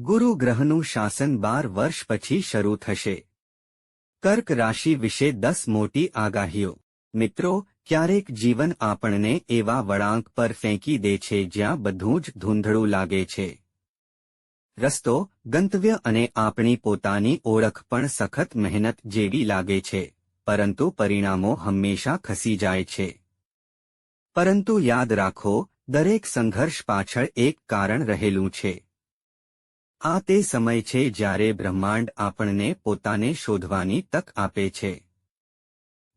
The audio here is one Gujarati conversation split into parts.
ગુરુ ગ્રહનું શાસન બાર વર્ષ પછી શરૂ થશે. કર્ક રાશિ વિશે દસ મોટી આગાહીઓ. મિત્રો, ક્યારેક જીવન આપણને એવા વળાંક પર ફેંકી દે છે જ્યાં બધું જ ધૂંધળું લાગે છે. રસ્તો, ગંતવ્ય અને આપણી પોતાની ઓળખ પણ સખત મહેનત જેવી લાગે છે, પરંતુ પરિણામો હંમેશા ખસી જાય છે. પરંતુ યાદ રાખો, દરેક સંઘર્ષ પાછળ એક કારણ રહેલું છે. આ તે સમય છે જ્યારે બ્રહ્માંડ આપણને પોતાને શોધવાની તક આપે છે.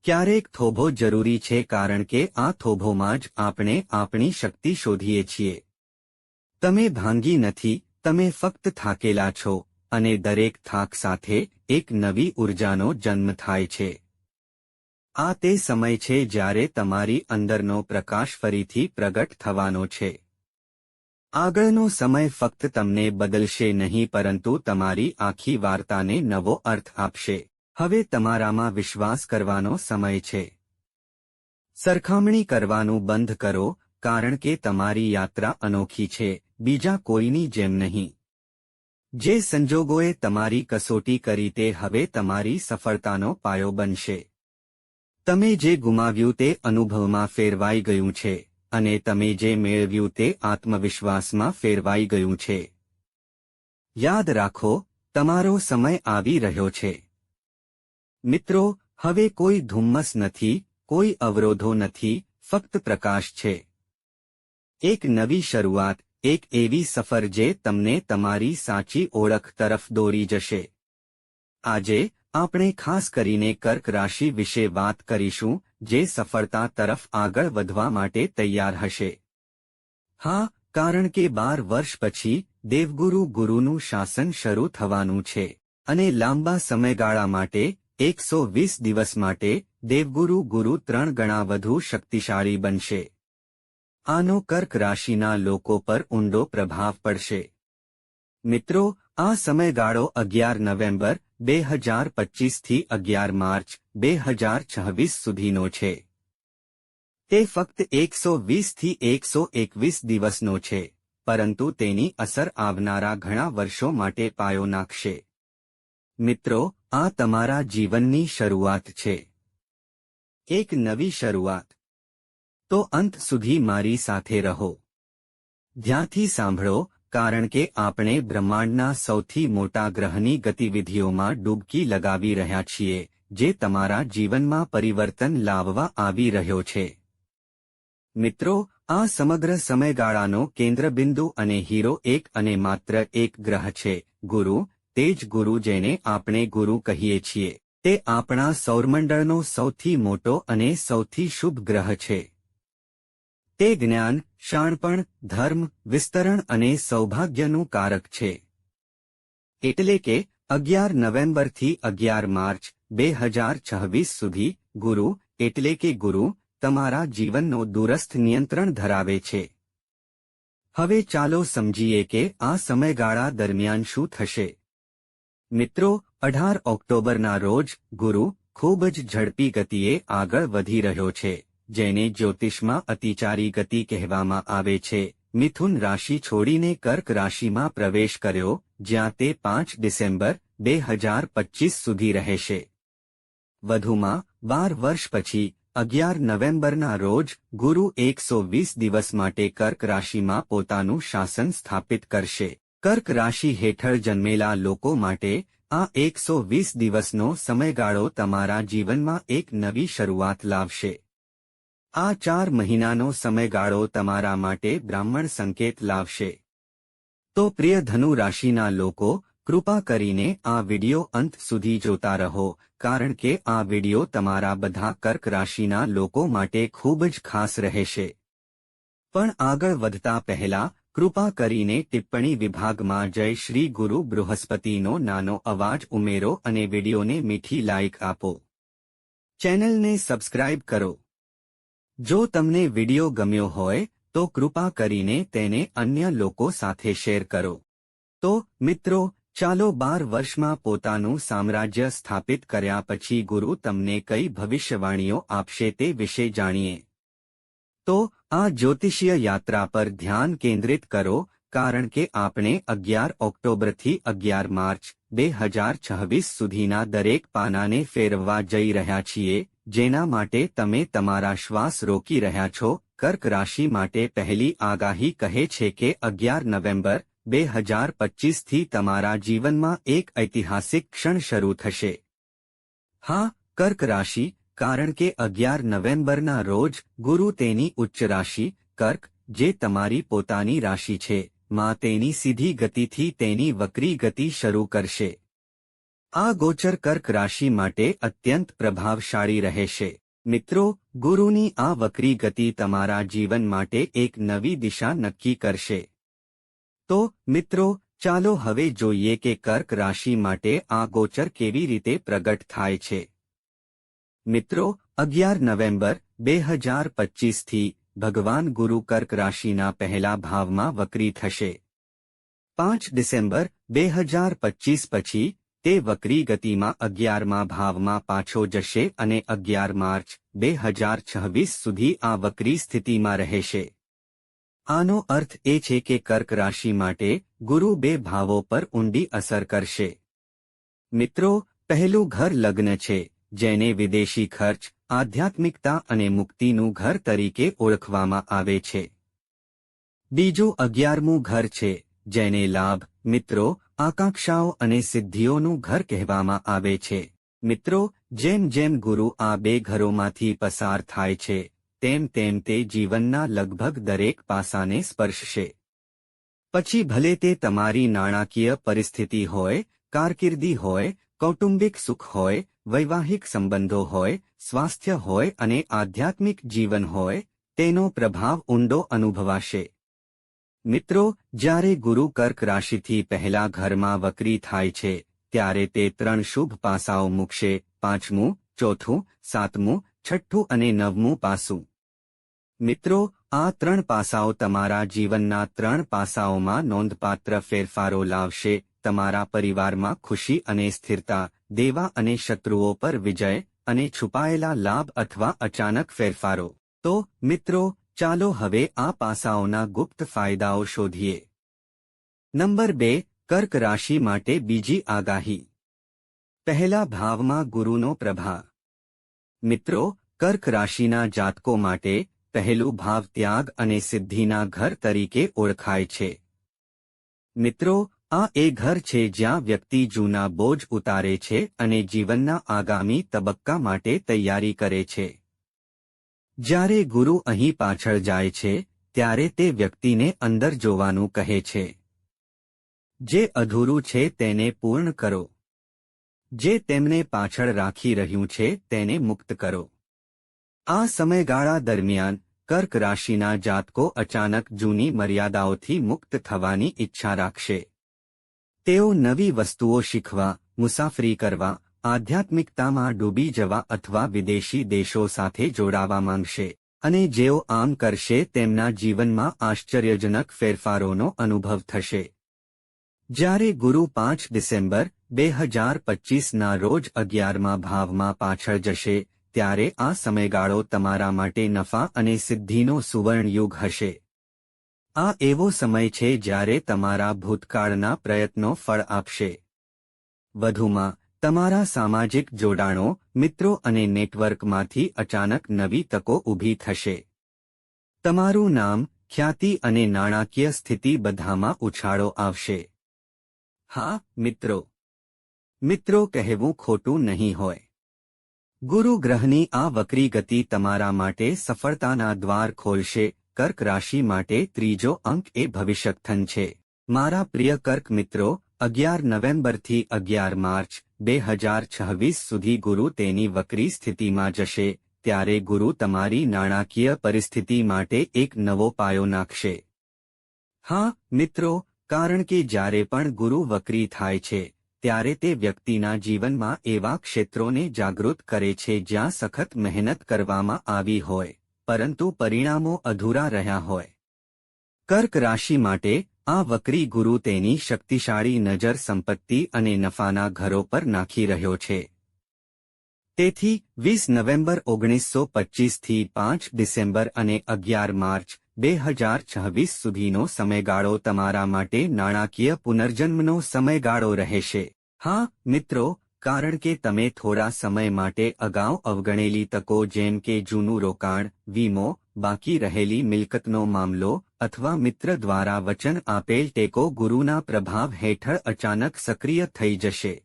ક્યારેક થોભો જરૂરી છે કારણ કે આ થોભોમાં જ આપણે આપણી શક્તિ શોધીએ છીએ. તમે ભાંગી નથી, તમે ફક્ત થાકેલા છો, અને દરેક થાક સાથે એક નવી ઉર્જાનો જન્મ થાય છે. આ તે સમય છે જ્યારે તમારી અંદરનો પ્રકાશ ફરીથી પ્રગટ થવાનો છે. આગળનો સમય ફક્ત તમને બદલશે નહીં પરંતુ તમારી આખી વાર્તાને નવો અર્થ આપશે. હવે તમારામાં વિશ્વાસ કરવાનો સમય છે. સરખામણી કરવાનું બંધ કરો, કારણ કે તમારી યાત્રા અનોખી છે, બીજા કોઈની જેમ નહીં. જે સંજોગોએ તમારી કસોટી કરી તે હવે તમારી સફળતાનો પાયો બનશે. તમે જે ગુમાવ્યું તે અનુભવમાં ફેરવાઈ ગયું છે. અને તમે જે મેળવ્યું તે આત્મવિશ્વાસમાં ફેરવાઈ ગયું છે. યાદ રાખો, તમારો સમય આવી રહ્યો છે. મિત્રો, હવે કોઈ ધુમ્મસ નથી, કોઈ અવરોધો નથી, ફક્ત પ્રકાશ છે. એક નવી શરૂઆત, એક એવી સફર જે તમને તમારી સાચી ઓળખ તરફ દોરી જશે. આજે, આપણે ખાસ કરીને કર્ક રાશિ વિશે વાત કરીશું જે સફળતા તરફ આગળ વધવા માટે તૈયાર હશે. હા, કારણ કે બાર વર્ષ પછી દેવગુરુ ગુરુનું શાસન શરૂ થવાનું છે અને લાંબા સમયગાળા માટે, એકસો વીસ દિવસ માટે, દેવગુરુ ગુરુ ત્રણ ગણા વધુ શક્તિશાળી બનશે. આનો કર્ક રાશિના લોકો પર ઊંડો પ્રભાવ પડશે. મિત્રો આ સમયગાળો અગિયાર નવેમ્બર, બે હજાર પચીસથી અગિયાર માર્ચ, બે હજાર છવ્વીસ સુધીનો છે. તે ફક્ત એકસો વીસથી એકસો એકવીસ દિવસનો છે, પરંતુ તેની અસર આવનારા ઘણા વર્ષો માટે પાયો નાખશે. મિત્રો, આ તમારા જીવનની શરૂઆત છે. એક નવી શરૂઆત. તો અંત સુધી મારી સાથે રહો. ધ્યાનથી સાંભળો કારણ કે આપણે બ્રહ્માંડના સૌથી મોટા ગ્રહની ગતિવિધિઓમાં ડૂબકી લગાવી રહ્યા છીએ, જે તમારા જીવનમાં પરિવર્તન લાવવા આવી રહ્યો છે. મિત્રો, આ સમગ્ર સમયગાળાનો કેન્દ્રબિંદુ અને હીરો એક અને માત્ર એક ગ્રહ છે, ગુરુ, તે જ ગુરુ જેને આપણે ગુરુ કહીએ છીએ. તે આપણા સૌરમંડળનો સૌથી મોટો અને સૌથી શુભ ગ્રહ છે. તે જ્ઞાન શાણપણ ધર્મ, વિસ્તરણ અને સૌભાગ્યનું કારક છે. એટલે કે, અગિયાર નવેમ્બરથી અગિયાર માર્ચ, બે હજાર છવ્વીસ સુધી, ગુરુ, એટલે કે ગુરુ, તમારા જીવનનો દૂરસ્થ નિયંત્રણ ધરાવે છે. હવે ચાલો સમજીએ કે આ સમયગાળા દરમિયાન શું થશે. મિત્રો, અઢાર ઓક્ટોબરના રોજ, ગુરુ, ખૂબ જ ઝડપી ગતિએ આગળ વધી રહ્યો છે. જેને જ્યોતિષમાં અતિચારી ગતિ કહેવામાં આવે છે. મિથુન રાશિ છોડીને કર્ક રાશિમાં પ્રવેશ કર્યો, જ્યાં તે પાંચ ડિસેમ્બર, બે હજાર પચીસ સુધી રહેશે. વધુમાં, બાર વર્ષ પછી, અગિયાર નવેમ્બરના રોજ, ગુરુ એકસો વીસ દિવસ માટે કર્ક રાશિમાં પોતાનું શાસન સ્થાપિત કરશે. કર્ક રાશિ હેઠળ જન્મેલા લોકો માટે, આ એકસો વીસ દિવસનો સમયગાળો તમારા જીવનમાં એક નવી શરૂઆત લાવશે. આ ચાર મહિનાનો સમયગાળો તમારા માટે બ્રાહ્મણ સંકેત લાવશે. તો પ્રિય ધનુ રાશિના લોકો, કૃપા કરીને આ વિડિયો અંત સુધી જોતા રહો, કારણ કે આ વિડિયો તમારા બધા કર્ક રાશિના લોકો માટે ખૂબ જ ખાસ રહેશે. પણ આગળ વધતા પહેલા, કૃપા કરીને ટિપ્પણી વિભાગમાં જય શ્રી ગુરુ બૃહસ્પતિનો નાનો અવાજ ઉમેરો અને વિડિયોને મીઠી લાઇક આપો. ચેનલને સબસ્ક્રાઇબ કરો. જો તમને વિડિયો ગમ્યો હોય, તો કૃપા કરીને તેને અન્ય લોકો સાથે શેર કરો. તો, મિત્રો, ચાલો બાર વર્ષમાં પોતાનું સામ્રાજ્ય સ્થાપિત કર્યા પછી ગુરુ તમને કઈ ભવિષ્યવાણીઓ આપશે તે વિશે જાણીએ. તો, આ જ્યોતિષીય યાત્રા પર ધ્યાન કેન્દ્રિત કરો, કારણ કે આપણે અગિયાર ઓક્ટોબરથી અગિયાર માર્ચ, બે હજાર છવ્વીસ સુધીના દરેક પાનાને ફેરવવા જઈ રહ્યા છીએ જેના માટે તમે તમારા શ્વાસ રોકી રહ્યા છો. કર્ક રાશિ માટે પહેલી આગાહી કહે છે કે અગિયાર નવેમ્બર બે હજાર પચીસથી તમારા જીવનમાં એક ઐતિહાસિક ક્ષણ શરૂ થશે. હા, કર્ક રાશિ, કારણ કે અગિયાર નવેમ્બરના રોજ ગુરુ તેની ઉચ્ચ રાશિ, કર્ક, જે તમારી પોતાની રાશિ છે, માં તેની સીધી ગતિથી તેની વક્રી ગતિ શરૂ કરશે. આ ગોચર કર્ક રાશિ માટે અત્યંત પ્રભાવશાળી રહેશે. મિત્રો, ગુરુની આ વક્રી ગતિ તમારા જીવન માટે એક નવી દિશા નક્કી કરશે. તો, મિત્રો, ચાલો હવે જોઈએ કે કર્ક રાશિ માટે આ ગોચર કેવી રીતે પ્રગટ થાય છે. મિત્રો, અગિયાર નવેમ્બર, બે હજાર પચીસથી ભગવાન ગુરુ કર્ક રાશિના પહેલા ભાવમાં વક્રી થશે. પાંચ ડિસેમ્બર, બે હજાર પચીસ પછી તે વક્રી ગતિમાં અગિયારમા ભાવમાં પાછો જશે અને અગિયાર માર્ચ, બે હજાર છવ્વીસ સુધી આ વક્રી સ્થિતિમાં રહેશે. આનો અર્થ એ છે કે કર્ક રાશિ માટે ગુરુ બે ભાવો પર ઊંડી અસર કરશે. મિત્રો, પહેલું ઘર લગ્ન છે, જેને વિદેશી ખર્ચ, આધ્યાત્મિકતા અને મુક્તિનું ઘર તરીકે ઓળખવામાં આવે છે. બીજું અગિયારમું ઘર છે, જેને લાભ, મિત્રો આકાંક્ષાઓ અને સિદ્ધિઓનું ઘર કહેવામાં આવે છે. મિત્રો, જેમ જેમ ગુરુ આ બે ઘરોમાંથી પસાર થાય છે, તેમ તેમ તે જીવનના લગભગ દરેક પાસાને સ્પર્શશે. પછી ભલે તે તમારી નાણાકીય પરિસ્થિતિ હોય, કારકિર્દી હોય, કૌટુંબિક સુખ હોય, વૈવાહિક સંબંધો હોય, સ્વાસ્થ્ય હોય અને આધ્યાત્મિક જીવન હોય, તેનો પ્રભાવ ઊંડો અનુભવાશે. મિત્રો, જ્યારે ગુરુ કર્ક રાશિથી પહેલા ઘરમાં વક્રી થાય છે, ત્યારે તે ત્રણ શુભ પાસાઓ મૂકશે, પાંચમું, ચોથું, સાતમું, છઠ્ઠું અને નવમું પાસું. મિત્રો, આ ત્રણ પાસાઓ તમારા જીવનના ત્રણ પાસાઓમાં નોંધપાત્ર ફેરફારો લાવશે, તમારા પરિવારમાં ખુશી અને સ્થિરતા, દેવા અને શત્રુઓ પર વિજય અને છુપાયેલા લાભ અથવા અચાનક ફેરફારો. તો, મિત્રો ચાલો હવે આ પાસાઓના ગુપ્ત ફાયદાઓ શોધીએ. નંબર બે, કર્ક રાશિ માટે બીજી આગાહી. પહેલા ભાવમાં ગુરુનો પ્રભા મિત્રો, કર્ક રાશિના જાતકો માટે પહેલું ભાવ ત્યાગ અને સિદ્ધિના ઘર તરીકે ઓળખાય છે. મિત્રો, આ એ ઘર છે જ્યાં વ્યક્તિ જૂના બોજ ઉતારે છે અને જીવનના આગામી તબક્કા માટે તૈયારી કરે છે. જ્યારે ગુરુ અહીં પાછળ જાય છે, ત્યારે તે વ્યક્તિને અંદર જોવાનું કહે છે. જે અધૂરું છે તેને પૂર્ણ કરો. જે તેમને પાછળ રાખી રહ્યું છે તેને મુક્ત કરો. આ સમયગાળા દરમિયાન કર્ક રાશિના જાતકો અચાનક જૂની મર્યાદાઓથી મુક્ત થવાની ઈચ્છા રાખશે. તેઓ નવી વસ્તુઓ શીખવા, મુસાફરી કરવા આધ્યાત્મિકતામાં ડૂબી જવા અથવા વિદેશી દેશો સાથે જોડાવા માંગશે અને જેઓ આમ કરશે તેમના જીવનમાં આશ્ચર્યજનક ફેરફારોનો અનુભવ થશે. જ્યારે ગુરુ પાંચ ડિસેમ્બર, બે હજાર પચીસના રોજ અગિયારમાં ભાવમાં પાછળ જશે, ત્યારે આ સમયગાળો તમારા માટે નફા અને સિદ્ધિનો સુવર્ણયુગ હશે. આ એવો સમય છે જ્યારે તમારા ભૂતકાળના પ્રયત્નો ફળ આપશે. વધુમાં તમારા સામાજિક જોડાણો, મિત્રો અને નેટવર્કમાંથી અચાનક નવી તકો ઊભી થશે. તમારું નામ, ખ્યાતિ અને નાણાકીય સ્થિતિ બધામાં ઉછાળો આવશે. હા, મિત્રો. મિત્રો કહેવું ખોટું નહીં હોય. ગુરુ ગ્રહની આ વક્રી ગતિ તમારા માટે સફળતાના દ્વાર ખોલશે, કર્ક રાશિ માટે ત્રીજો અંક એ ભવિષ્યથન છે. મારા પ્રિય કર્ક મિત્રો, અગિયાર નવેમ્બરથી અગિયાર માર્ચ બે હજાર છવ્વીસ સુધી ગુરુ તેની વકરી સ્થિતિમાં જશે, ત્યારે ગુરુ તમારી નાણાકીય પરિસ્થિતિ માટે એક નવો પાયો નાખશે. હા, મિત્રો, કારણ કે જ્યારે પણ ગુરુ વક્રી થાય છે, ત્યારે તે વ્યક્તિના જીવનમાં એવા ક્ષેત્રોને જાગૃત કરે છે જ્યાં સખત મહેનત કરવામાં આવી હોય, પરંતુ પરિણામો અધૂરા રહ્યા હોય. કર્ક રાશિ માટે આ વક્રી ગુરુ તેની શક્તિશાળી નજર સંપત્તિ અને નફાના ઘરો પર નાખી રહ્યો છે. તેથી, વીસ નવેમ્બર ઓગણીસો પચ્ચીસથી પાંચ ડિસેમ્બર અને અગિયાર માર્ચ બે હજાર છવ્વીસ સુધીનો સમયગાળો તમારા માટે નાણાકીય પુનર્જન્મનો સમયગાળો રહેશે. હા, મિત્રો, કારણ કે તમે થોડા સમય માટે અગાઉ અવગણેલી તકો જેમ કે જૂનું રોકાણ, વીમો, બાકી રહેલી મિલકતનો મામલો અથવા મિત્ર દ્વારા વચન આપેલ ટેકો ગુરુના પ્રભાવ હેઠળ અચાનક સક્રિય થઈ જશે.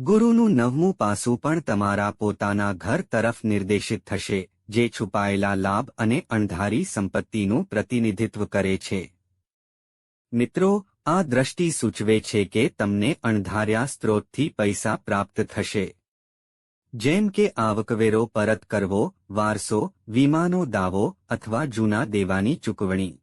ગુરુનું નવમું પાસું પણ તમારા પોતાના ઘર તરફ નિર્દેશિત થશે, જે છુપાયેલા લાભ અને અણધારી સંપત્તિનું પ્રતિનિધિત્વ કરે છે. મિત્રો, આ દ્રષ્ટિ સૂચવે છે કે તમને અણધાર્યા સ્ત્રોતથી પૈસા પ્રાપ્ત થશે. જેમ કે આવકવેરો પરત કરવો, વારસો, વીમાનો દાવો અથવા જૂના દેવાની ચૂકવણી.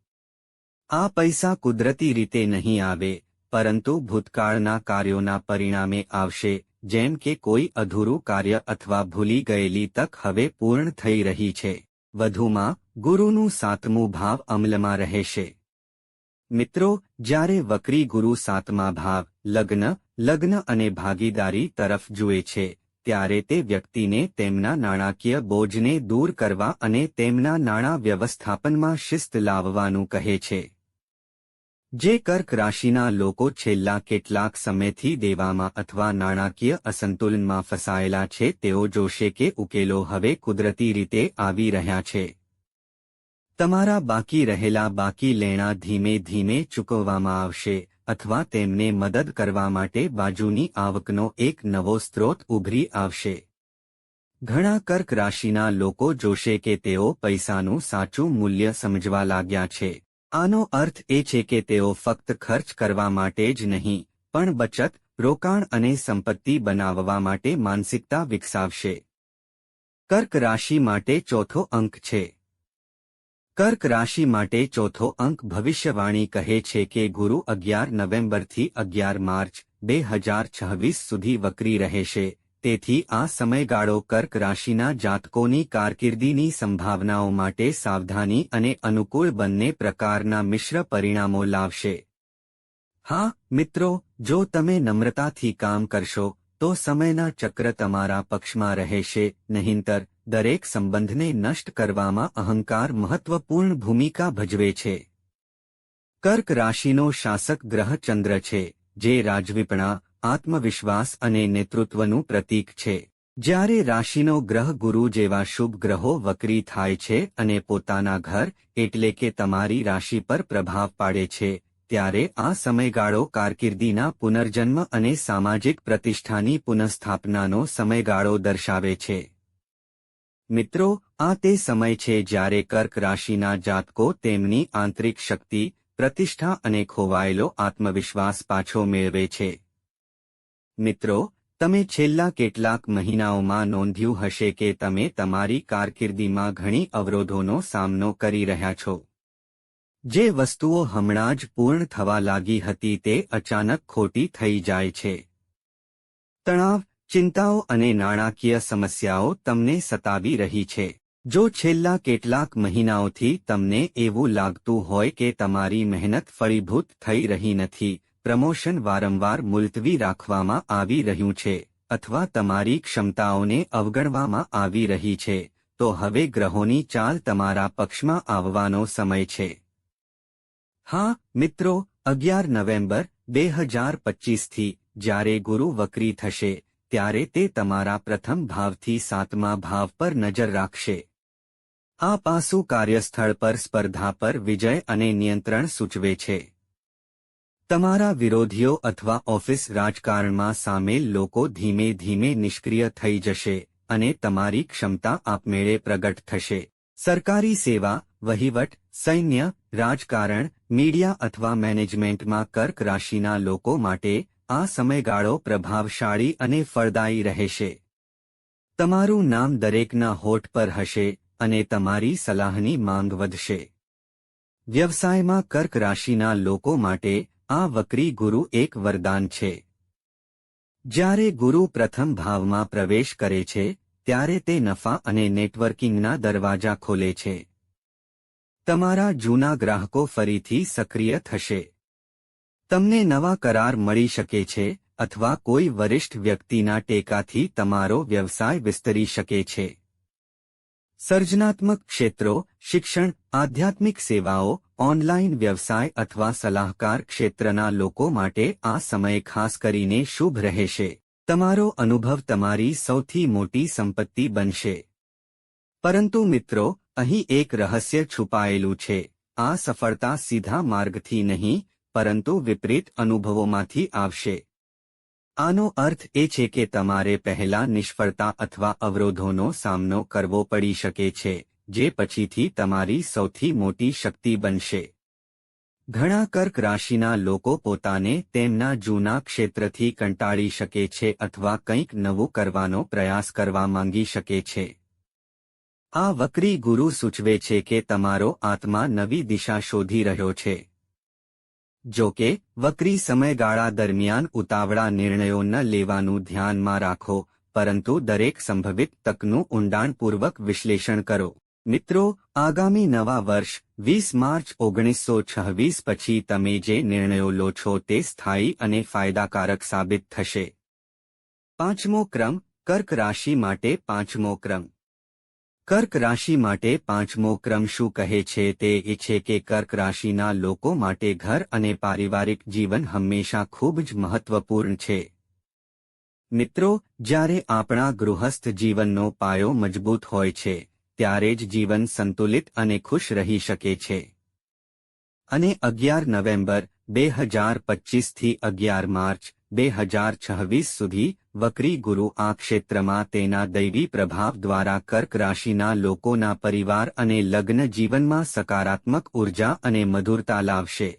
આ પૈસા કુદરતી રીતે નહીં આવે, પરંતુ ભૂતકાળના કાર્યોના પરિણામે આવશે, જેમ કે કોઈ અધૂરું કાર્ય અથવા ભૂલી ગયેલી તક હવે પૂર્ણ થઈ રહી છે. વધુમાં, ગુરુનું સાતમું ભાવ અમલમાં રહેશે. મિત્રો, જ્યારે વક્રી ગુરુ સાતમા ભાવ, લગ્ન લગ્ન અને ભાગીદારી તરફ જુએ છે ત્યારે તે વ્યક્તિને તેમના નાણાકીય બોજને દૂર કરવા અને તેમના નાણાં વ્યવસ્થાપનમાં શિસ્ત લાવવાનું કહે છે. જે કર્ક રાશિના લોકો છેલ્લા કેટલાક સમયથી દેવામાં અથવા નાણાકીય અસંતુલનમાં ફસાયેલા છે, તેઓ જોશે કે ઉકેલો હવે કુદરતી રીતે આવી રહ્યા છે. તમારા બાકી રહેલા બાકી લેણા ધીમે ધીમે ચૂકવવામાં આવશે. અથવા તેમને મદદ કરવા માટે બાજુની આવકનો એક નવો સ્ત્રોત ઉભરી આવશે. ઘણા કર્ક રાશિના લોકો જોશે કે તેઓ પૈસાનું સાચું મૂલ્ય સમજવા લાગ્યા છે. આનો અર્થ એ છે કે તેઓ ફક્ત ખર્ચ કરવા માટે જ નહીં, પણ બચત, રોકાણ અને સંપત્તિ બનાવવા માટે માનસિકતા વિકસાવશે. કર્ક રાશિ માટે ચોથો અંક છે. કર્ક રાશિ માટે ચોથો અંક ભવિષ્યવાણી કહે છે કે ગુરુ અગિયાર નવેમ્બરથી અગિયાર માર્ચ બે હજાર છવ્વીસ સુધી વકરી રહેશે. તેથી આ સમયગાળો કર્ક રાશિના જાતકોની કારકિર્દીની સંભાવનાઓ માટે સાવધાની અને અનુકૂળ બંને પ્રકારના મિશ્ર પરિણામો લાવશે. હા, મિત્રો, જો તમે નમ્રતાથી કામ કરશો, તો સમયના ચક્ર તમારા પક્ષમાં રહેશે, નહીંતર દરેક સંબંધને નષ્ટ કરવામાં અહંકાર મહત્વપૂર્ણ ભૂમિકા ભજવે છે. કર્ક રાશિનો શાસક ગ્રહ ચંદ્ર છે, જે રાજવીપણા, આત્મવિશ્વાસ અને નેતૃત્વનું પ્રતીક છે. જ્યારે રાશિનો ગ્રહ ગુરુ જેવા શુભ ગ્રહો વક્રી થાય છે અને પોતાના ઘર, એટલે કે તમારી રાશિ પર પ્રભાવ પાડે છે, ત્યારે આ સમયગાળો કારકિર્દીના પુનર્જન્મ અને સામાજિક પ્રતિષ્ઠાની પુનઃસ્થાપનાનો સમયગાળો દર્શાવે છે. મિત્રો, આ તે સમય છે જ્યારે કર્ક રાશિના જાતકો તેમની આંતરિક શક્તિ, પ્રતિષ્ઠા અને ખોવાયેલો આત્મવિશ્વાસ પાછો મેળવે છે. મિત્રો, તમે છેલ્લા કેટલાક મહિનાઓમાં નોંધ્યું હશે કે તમે તમારી કારકિર્દીમાં ઘણી અવરોધોનો સામનો કરી રહ્યા છો. જે વસ્તુઓ હમણાં જ પૂર્ણ થવા લાગી હતી તે અચાનક ખોટી થઈ જાય છે. તણાવ ચિંતાઓ અને નાણાકીય સમસ્યાઓ તમને સતાવી રહી છે. જો છેલ્લા કેટલાક મહિનાઓથી તમને એવું લાગતું હોય કે તમારી મહેનત ફળીભૂત થઈ રહી નથી, પ્રમોશન વારંવાર મુલતવી રાખવામાં આવી રહ્યું છે, અથવા તમારી ક્ષમતાઓને અવગણવામાં આવી રહી છે, તો હવે ગ્રહોની ચાલ તમારા પક્ષમાં આવવાનો સમય છે. હા, મિત્રો, અગિયાર નવેમ્બર, બે હજાર પચીસથી જ્યારે ગુરુ વક્રી થશે ત્યારે તે તમારા પ્રથમ ભાવથી સાતમા ભાવ પર નજર રાખશે. આ પાસું કાર્યસ્થળ પર સ્પર્ધા પર વિજય અને નિયંત્રણ સૂચવે છે. તમારા વિરોધીઓ અથવા ઓફિસ રાજકારણમાં સામેલ લોકો ધીમે ધીમે નિષ્ક્રિય થઈ જશે અને તમારી ક્ષમતા આપમેળે પ્રગટ થશે. સરકારી સેવા, વહીવટ, સૈન્ય, રાજકારણ, મીડિયા અથવા મેનેજમેન્ટમાં કર્ક રાશિના લોકો માટે આ સમયગાળો પ્રભાવશાળી અને ફળદાયી રહેશે. તમારું નામ દરેકના હોઠ પર હશે અને તમારી સલાહની માંગ વધશે. વ્યવસાયમાં કર્ક રાશિના લોકો માટે આ વક્રી ગુરુ એક વરદાન છે. જ્યારે ગુરુ પ્રથમ ભાવમાં પ્રવેશ કરે છે, ત્યારે તે નફા અને નેટવર્કિંગના દરવાજા ખોલે છે. તમારા જૂના ગ્રાહકો ફરીથી સક્રિય થશે. તમને નવા કરાર મળી શકે છે અથવા કોઈ વરિષ્ઠ વ્યક્તિના ટેકાથી તમારો વ્યવસાય વિસ્તરી શકે છે. સર્જનાત્મક ક્ષેત્રો, શિક્ષણ, આધ્યાત્મિક સેવાઓ ઓનલાઇન વ્યવસાય અથવા સલાહકાર ક્ષેત્રના લોકો માટે આ સમય ખાસ કરીને શુભ રહેશે. તમારો અનુભવ તમારી સૌથી મોટી સંપત્તિ બનશે. પરંતુ મિત્રો, અહીં એક રહસ્ય છુપાયેલું છે. આ સફળતા સીધા માર્ગથી નહીં પરંતુ વિપરીત અનુભવોમાંથી આવશે. આનો અર્થ એ છે કે તમારે પહેલા નિષ્ફળતા અથવા અવરોધોનો સામનો કરવો પડી શકે છે, જે પછીથી તમારી સૌથી મોટી શક્તિ બનશે. ઘણા કર્ક રાશિના લોકો પોતાને તેમના જૂના ક્ષેત્રથી કંટાળી શકે છે અથવા કંઈક નવું કરવાનો પ્રયાસ કરવા માંગી શકે છે. આ વક્રી ગુરુ સૂચવે છે કે તમારો આત્મા નવી દિશા શોધી રહ્યો છે. જો કે વક્રી સમયગાળા દરમિયાન ઉતાવળા નિર્ણયો ન લેવાનું ધ્યાનમાં રાખો, પરંતુ દરેક સંભવિત તકનું ઊંડાણપૂર્વક વિશ્લેષણ કરો. મિત્રો, આગામી નવા વર્ષ, વીસ માર્ચ ઓગણીસો છવ્વીસ પછી તમે જે નિર્ણયો લો છો તે સ્થાયી અને ફાયદાકારક સાબિત થશે. પાંચમો ક્રમ, કર્ક રાશિ માટે પાંચમો ક્રમ. કર્ક રાશિ માટે પાંચમો ક્રમ શું કહે છે તે એ છે કે કર્ક રાશિના લોકો માટે ઘર અને પારિવારિક જીવન હંમેશા ખૂબ જ મહત્વપૂર્ણ છે. મિત્રો, જ્યારે આપણા ગૃહસ્થ જીવનનો પાયો મજબૂત હોય છે, ત્યારે જ જીવન સંતુલિત અને ખુશ રહી શકે છે. અને અગિયાર નવેમ્બર, બે હજાર પચીસથી અગિયાર માર્ચ બે હજાર છવ્વીસ સુધી વક્રી ગુરુ આ ક્ષેત્રમાં તેના દૈવી પ્રભાવ દ્વારા કર્ક રાશિના લોકોના પરિવાર અને લગ્ન જીવનમાં સકારાત્મક ઊર્જા અને મધુરતા લાવશે.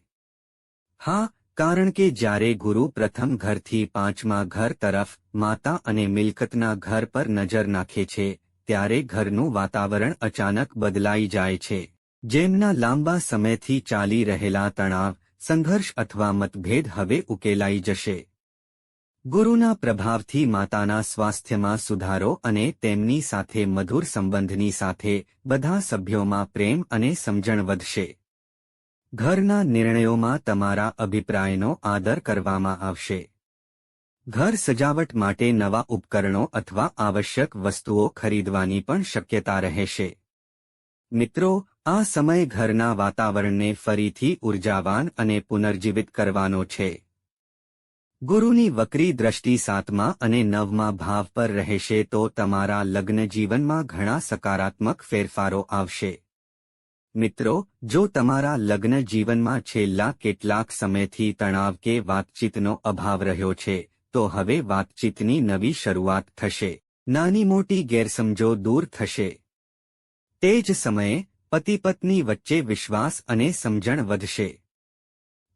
હા, કારણ કે જ્યારે ગુરુ પ્રથમ ઘરથી પાંચમા ઘર તરફ માતા અને મિલકતના ઘર પર નજર નાખે છે, ત્યારે ઘરનું વાતાવરણ અચાનક બદલાઈ જાય છે. જેમના લાંબા સમયથી ચાલી રહેલા તણાવ, સંઘર્ષ અથવા મતભેદ હવે ઉકેલાઈ જશે. ગુરુના પ્રભાવથી માતાના સ્વાસ્થ્યમાં સુધારો અને તેમની સાથે મધુર સંબંધની સાથે બધા સભ્યોમાં પ્રેમ અને સમજણ વધશે. ઘરના નિર્ણયોમાં તમારા અભિપ્રાયનો આદર કરવામાં આવશે. ઘર સજાવટ માટે નવા ઉપકરણો અથવા આવશ્યક વસ્તુઓ ખરીદવાની પણ શક્યતા રહેશે. મિત્રો, આ સમય ઘરના વાતાવરણને ફરીથી ઉર્જાવાન અને પુનર્જીવિત કરવાનો છે. ગુરુની વક્રી દ્રષ્ટિ સાતમા અને નવમા ભાવ પર રહેશે તો તમારા લગ્ન જીવનમાં ઘણા સકારાત્મક ફેરફારો આવશે. મિત્રો, જો તમારા લગ્ન જીવનમાં છેલ્લા કેટલાક સમયથી તણાવ કે વાતચીતનો અભાવ રહ્યો છે, તો હવે વાતચીતની નવી શરૂઆત થશે. નાની મોટી ગેરસમજો દૂર થશે. તે જ સમયે પતિ પત્ની વચ્ચે વિશ્વાસ અને સમજણ વધશે.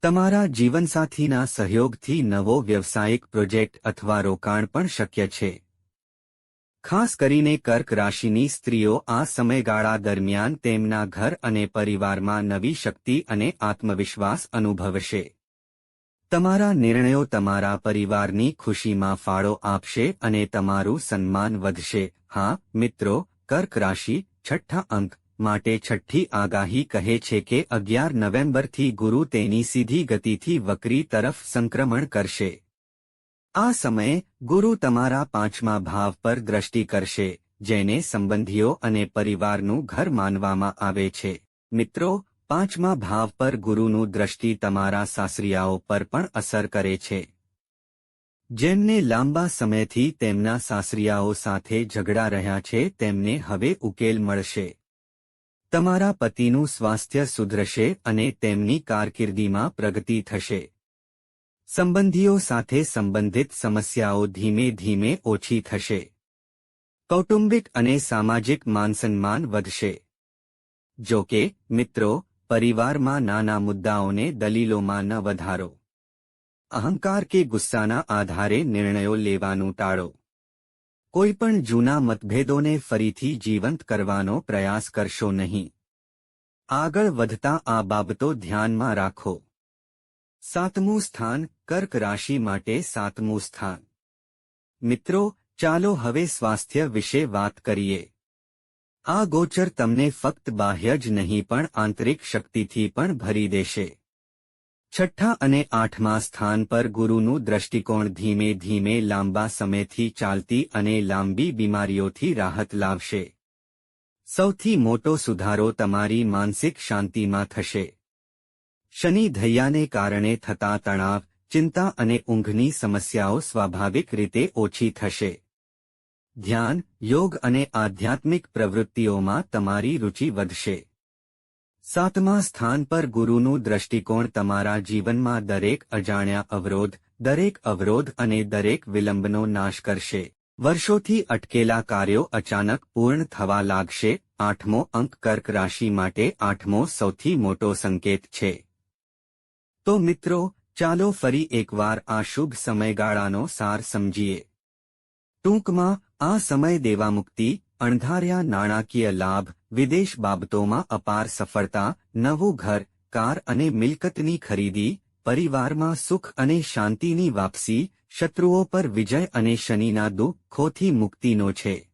તમારા જીવનસાથીના સહયોગથી નવો વ્યવસાયિક પ્રોજેક્ટ અથવા રોકાણ પણ શક્ય છે. ખાસ કરીને કર્ક રાશિની સ્ત્રીઓ આ સમયગાળા દરમિયાન તેમના ઘર અને પરિવારમાં નવી શક્તિ અને આત્મવિશ્વાસ અનુભવશે. તમારા નિર્ણયો તમારા પરિવારની ખુશીમાં ફાળો આપશે અને તમારું સન્માન વધશે. હા, મિત્રો, કર્ક રાશિ છઠ્ઠા અંક માટે છઠ્ઠી આગાહી કહે છે કે અગિયાર નવેમ્બરથી ગુરુ તેની સીધી ગતિથી વક્રી તરફ સંક્રમણ કરશે. આ સમયે, ગુરુ તમારા પાંચમા ભાવ પર દ્રષ્ટિ કરશે, જેને સંબંધીઓ અને પરિવારનું ઘર માનવામાં આવે છે. મિત્રો, પાંચમા ભાવ પર ગુરુનું દ્રષ્ટિ તમારા સાસરિયાઓ પર પણ અસર કરે છે. જેમને લાંબા સમયથી તેમના સાસરિયાઓ સાથે ઝઘડા રહ્યા છે, તેમને હવે ઉકેલ મળશે. તમારા પતિનું સ્વાસ્થ્ય સુધરશે અને તેમની કારકિર્દીમાં પ્રગતિ થશે. સંબંધીઓ સાથે સંબંધિત સમસ્યાઓ ધીમે ધીમે ઓછી થશે. કૌટુંબિક અને સામાજિક માનસન્માન વધશે. જો કે, મિત્રો, પરિવારમાં નાના મુદ્દાઓને દલીલોમાં ન વધારો. અહંકાર કે ગુસ્સાના આધારે નિર્ણયો લેવાનું ટાળો. કોઈપણ જૂના મતભેદોને ફરીથી જીવંત કરવાનો પ્રયાસ કરશો નહીં. આગળ વધતા આ બાબતો ધ્યાનમાં રાખો. સાતમું સ્થાન, કર્ક રાશિ માટે સાતમું સ્થાન. મિત્રો, ચાલો હવે સ્વાસ્થ્ય વિશે વાત કરીએ. આ ગોચર તમને ફક્ત બાહ્ય જ નહીં પણ આંતરિક શક્તિથી પણ ભરી દેશે. છઠ્ઠા અને આઠમા સ્થાન પર ગુરુનું દ્રષ્ટિકોણ ધીમે ધીમે લાંબા સમયથી ચાલતી અને લાંબી બીમારીઓથી રાહત લાવશે. સૌથી મોટો સુધારો તમારી માનસિક શાંતિમાં થશે. શનિ ધૈયાને કારણે થતા તણાવ, ચિંતા અને ઊંઘની સમસ્યાઓ સ્વાભાવિક રીતે ઓછી થશે. ધ્યાન, યોગ અને આધ્યાત્મિક પ્રવૃત્તિઓમાં તમારી રુચિ વધશે. સાતમા સ્થાન પર ગુરુનું દ્રષ્ટિકોણ તમારા જીવનમાં દરેક અજાણ્યા અવરોધ, દરેક અવરોધ અને દરેક વિલંબનો નાશ કરશે. વર્ષોથી અટકેલા કાર્યો અચાનક પૂર્ણ થવા લાગશે. આઠમો અંક કર્ક રાશિ માટે આઠમો સૌથી મોટો સંકેત છે. તો મિત્રો, ચાલો ફરી એકવાર આ શુભ સમયગાળાનો સાર સમજીએ. ટૂંકમાં, આ સમય દેવામુક્તિ અણધાર્યા નાણાકીય લાભ, વિદેશ બાબતોમાં અપાર સફળતા, નવું ઘર, કાર અને મિલકતની ખરીદી, પરિવારમાં સુખ અને શાંતિની વાપસી, શત્રુઓ પર વિજય અને શનિના દુઃખોથી મુક્તિનો છે.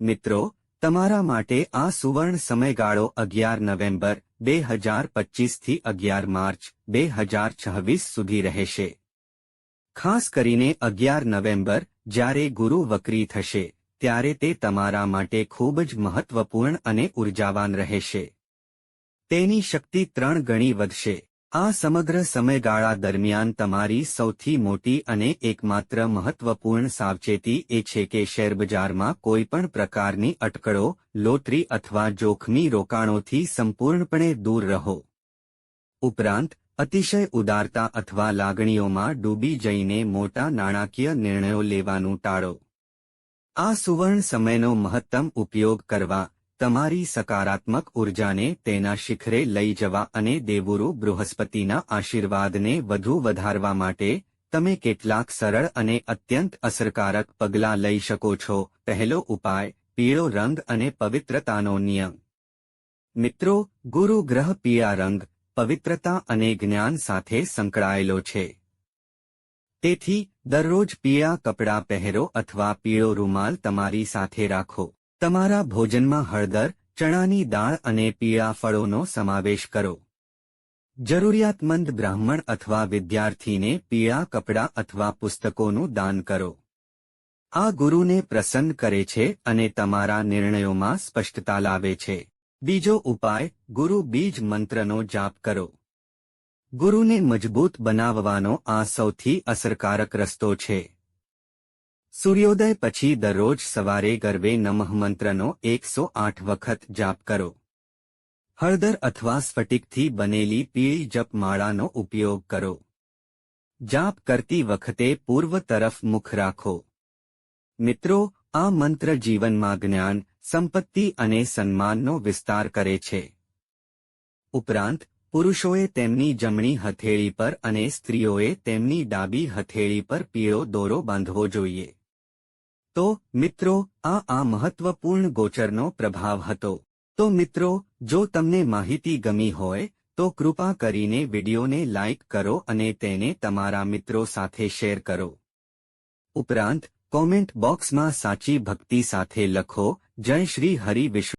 મિત્રો, તમારા માટે આ સુવર્ણ સમયગાળો અગિયાર નવેમ્બર, બે હજાર પચીસથી અગિયાર માર્ચ, બે હજાર છવ્વીસ સુધી રહેશે. ખાસ કરીને અગિયાર નવેમ્બર, જ્યારે ગુરુ વક્રી થશે. ત્યારે તે તમારા માટે ખૂબ જ મહત્વપૂર્ણ અને ઉર્જાવાન રહેશે. તેની શક્તિ ત્રણ ગણી વધશે. આ સમગ્ર સમયગાળા દરમિયાન તમારી સૌથી મોટી અને એકમાત્ર મહત્વપૂર્ણ સાવચેતી એ છે કે શેરબજારમાં કોઈપણ પ્રકારની અટકળો, લોટરી અથવા જોખમી રોકાણોથી સંપૂર્ણપણે દૂર રહો. ઉપરાંત, અતિશય ઉદારતા અથવા લાગણીઓમાં ડૂબી જઈને મોટા નાણાકીય નિર્ણયો લેવાનું ટાળો. આ સુવર્ણ સમયનો મહત્તમ ઉપયોગ કરવા તમારી સકારાત્મક ઉર્જાને તેના શિખરે લઈ જવા અને દેવુરુ બૃહસ્પતિના આશીર્વાદને વધુ વધારવા માટે તમે કેટલાક સરળ અને અત્યંત અસરકારક પગલાં લઈ શકો છો. પહેલો ઉપાય, પીળો રંગ અને પવિત્રતાનો નિયમ. મિત્રો, ગુરુ ગ્રહ પીળા રંગ, પવિત્રતા અને જ્ઞાન સાથે સંકળાયેલો છે. તેથી, દરરોજ પીળા કપડાં પહેરો અથવા પીળો રૂમાલ તમારી સાથે રાખો. તમારા ભોજનમાં હળદર, ચણાની દાળ અને પીળા ફળોનો સમાવેશ કરો. જરૂરિયાતમંદ બ્રાહ્મણ અથવા વિદ્યાર્થીને પીળા કપડાં અથવા પુસ્તકોનું દાન કરો. આ ગુરુને પ્રસન્ન કરે છે અને તમારા નિર્ણયોમાં સ્પષ્ટતા લાવે છે. બીજો ઉપાય, ગુરુ બીજ મંત્રનો જાપ કરો. ગુરુને મજબૂત બનાવવાનો આ સૌથી અસરકારક રસ્તો છે. સૂર્યોદય પછી દરરોજ સવારે ગરબે નમઃ મંત્રનો એકસો આઠ વખત જાપ કરો. હળદર અથવા સ્ફટિકથી બનેલી પીળી જપમાળાનો ઉપયોગ કરો. જાપ કરતી વખતે પૂર્વ તરફ મુખ રાખો. મિત્રો, આ મંત્ર જીવનમાં જ્ઞાન, સંપત્તિ અને સન્માનનો વિસ્તાર કરે છે. ઉપરાંત પુરુષોએ તેમની જમણી હથેળી પર અને સ્ત્રીઓએ તેમની ડાબી હથેળી પર પીળો દોરો બાંધવો જોઈએ. તો, મિત્રો, આ આ મહત્વપૂર્ણ ગોચરનો પ્રભાવ હતો. તો, મિત્રો, જો તમને માહિતી ગમી હોય, તો કૃપા કરીને વિડીયોને લાઇક કરો અને તેને તમારા મિત્રો સાથે શેર કરો. ઉપરાંત, કોમેન્ટ બોક્સમાં સાચી ભક્તિ સાથે લખો, જય શ્રી હરિ વિશ્વ